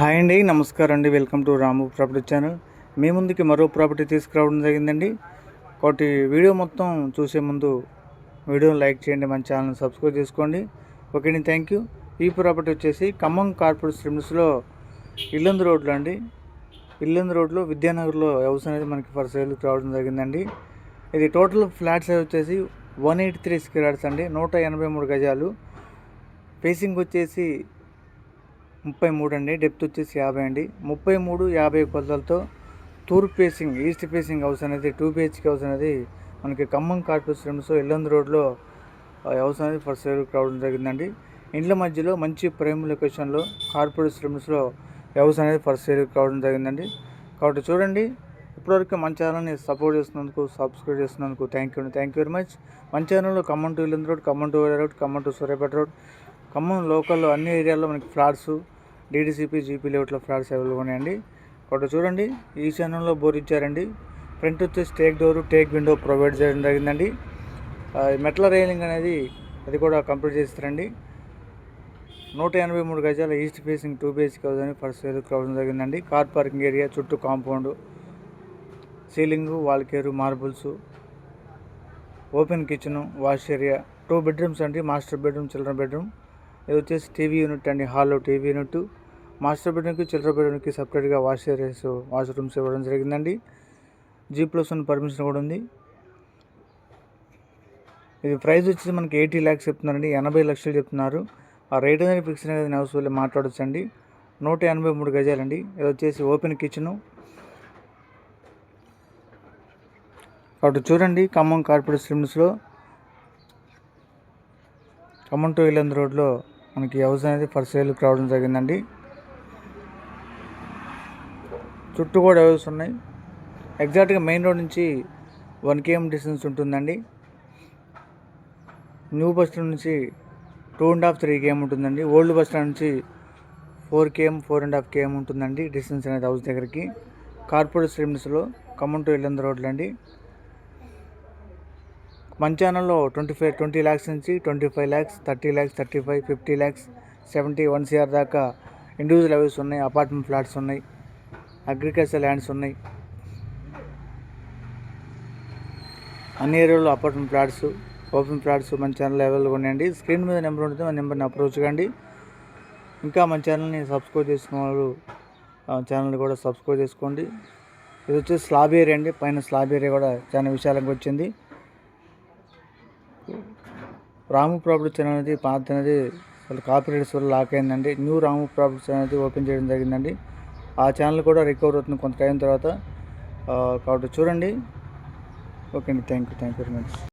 Hi అండి నమస్కారం అండి. Welcome to Ramu property channel. మీ ముందుకి మరో ప్రాపర్టీ తీసుకురావడం జరిగిందండి. ఒకటి వీడియో మొత్తం చూసే ముందు వీడియోని లైక్ చేయండి మన ఛానల్ సబ్స్క్రైబ్ చేసుకోండి. Okay thank you. ఈ ప్రాపర్టీ వచ్చేసి ఖమ్మం కార్పొరేట్ స్ట్రీమ్స్లో ఇల్లందు రోడ్లో అండి. ఇల్లందు రోడ్లో విద్యానగర్లో హౌస్ అనేది మనకి ఫర్ సేల్కి రావడం జరిగిందండి. ఇది టోటల్ ఫ్లాట్ సైజ్ వచ్చేసి వన్ ఎయిటీ త్రీ స్క్వేర్ అండి. నూట ఎనభై మూడు గజాలు. ఫేసింగ్ వచ్చేసి ముప్పై మూడు అండి డెప్త్ వచ్చేసి యాభై అండి. ముప్పై మూడు యాభై కొలతలతో తూర్పు ఫేసింగ్ ఈస్ట్ ఫేసింగ్ హౌస్ అనేది టూ బిహెచ్కే హౌస్ అనేది మనకి ఖమ్మం కార్పొరేట్ స్ట్రీమ్స్ ఎల్లంది రోడ్లో హౌస్ అనేది ఫస్ట్ సేల్ రావడం జరిగిందండి. ఇండ్ల మధ్యలో మంచి ప్రైమ్ లొకేషన్లో కార్పొరేట్ స్ట్రీమ్స్లో హౌస్ అనేది ఫస్ట్ సేల్ రావడం జరిగిందండి. కాబట్టి చూడండి ఇప్పటివరకు మన ఛానల్ని సపోర్ట్ చేస్తున్నందుకు సబ్స్క్రైబ్ చేస్తున్నందుకు thank you thank you very much. మన ఛానల్లో Khammam to Illanda road Khammam to road Khammam to Suryapet road Khammam లోకల్లో అన్ని ఏరియాల్లో మనకి ఫ్లాట్స్ డీడీసీపీ జీపీ లేఅవుట్లో ఫ్లాట్స్ అవైలబుల్ ఉన్నాయండి. ఒకటి చూడండి. ఈ ఛానల్లో బోర్ ఇచ్చారండి ఫ్రంట్ వచ్చేసి teak door teak window provide చేయడం జరిగిందండి. మెట్ల రైలింగ్ అనేది అది కూడా కంప్లీట్ చేస్తారండి. నూట ఎనభై మూడు గజాల east facing two basic house అని ఫస్ట్ సేల్ రావడం జరిగిందండి. కార్ పార్కింగ్ ఏరియా చుట్టూ compound ceiling wall care marbles open kitchen wash area two bedrooms అండి. Master bedroom children bedroom. ఇది వచ్చేసి టీవీ యూనిట్ అండి. హాల్లో టీవీ యూనిట్. మాస్టర్ బెడ్రూమ్కి చిల్డ్రన్ బెడ్రూమ్కి సపరేట్గా వాష్ ఏరియాస్ వాష్ రూమ్స్ ఇవ్వడం జరిగిందండి. జీ ప్లస్ వన్ పర్మిషన్ కూడా ఉంది. ఇది ప్రైస్ వచ్చేసి మనకి ఎయిటీ ల్యాక్స్ చెప్తున్నారండి. ఎనభై లక్షలు చెప్తున్నారు. ఆ రేట్ అనేది ఫిక్స్ అనేది హౌస్ వెళ్ళి మాట్లాడొచ్చండి. నూట ఎనభై మూడు గజాలండి. ఇది వచ్చేసి ఓపెన్ కిచెను కాబట్టి చూడండి ఖమ్మం కార్పొరేట్ స్ట్రీమ్స్లో ఖమ్మం టు ఇల్లందు రోడ్లో మనకి హౌస్ అనేది ఫర్ సేల్ రావడం జరిగిందండి. చుట్టూ కూడా హౌస్ ఉన్నాయి. ఎగ్జాక్ట్గా మెయిన్ రోడ్ నుంచి వన్ కేఎం డిస్టెన్స్ ఉంటుందండి. న్యూ బస్ స్టాండ్ నుంచి two and half three KM ఉంటుందండి. ఓల్డ్ బస్ స్టాండ్ నుంచి four KM four and half KM ఉంటుందండి డిస్టెన్స్ అనేది హౌస్ దగ్గరికి. కార్పొరేట్ స్ట్రీమ్స్లో ఖమ్మం టు ఇల్లందు రోడ్లు అండి. మంచానంలో ట్వంటీ ఫైవ్ ట్వంటీ ల్యాక్స్ నుంచి twenty five lakhs thirty lakhs thirty five fifty lakhs seventy one CR దాకా ఇండివిజువల్ హౌస్ ఉన్నాయి అపార్ట్మెంట్ ఫ్లాట్స్ ఉన్నాయి. అగ్రికల్చర్ ల్యాండ్స్ ఉన్నాయి. అన్ని ఏరియాలో అపార్ట్మెంట్ ఫ్లాట్స్ ఓపెన్ ఫ్లాట్స్ మన ఛానల్ అవైలబుల్ ఉన్నాయండి. స్క్రీన్ మీద నెంబర్ ఉంటుంది మన నెంబర్ని అప్రోచ్ కండి ఇంకా మన ఛానల్ని సబ్స్క్రైబ్ చేసుకున్న వాళ్ళు ఛానల్ని కూడా సబ్స్క్రైబ్ చేసుకోండి. ఇది వచ్చేసి స్లాబ్ ఏరియా అండి. పైన స్లాబ్ ఏరియా కూడా చాలా విశాలంగా వచ్చింది. రాము ప్రాపర్టీస్ అనేది పాత అనేది అసలు కాపీరేట్స్ వల్ల లాక్ అయిందండి. న్యూ రాము ప్రాపర్టీస్ అనేది ఓపెన్ చేయడం జరిగిందండి. ఆ ఛానల్ కూడా రికవర్ అవుతుంది కొంత టైం తర్వాత. కాబట్టి చూడండి. ఓకే అండి. Thank you thank you very much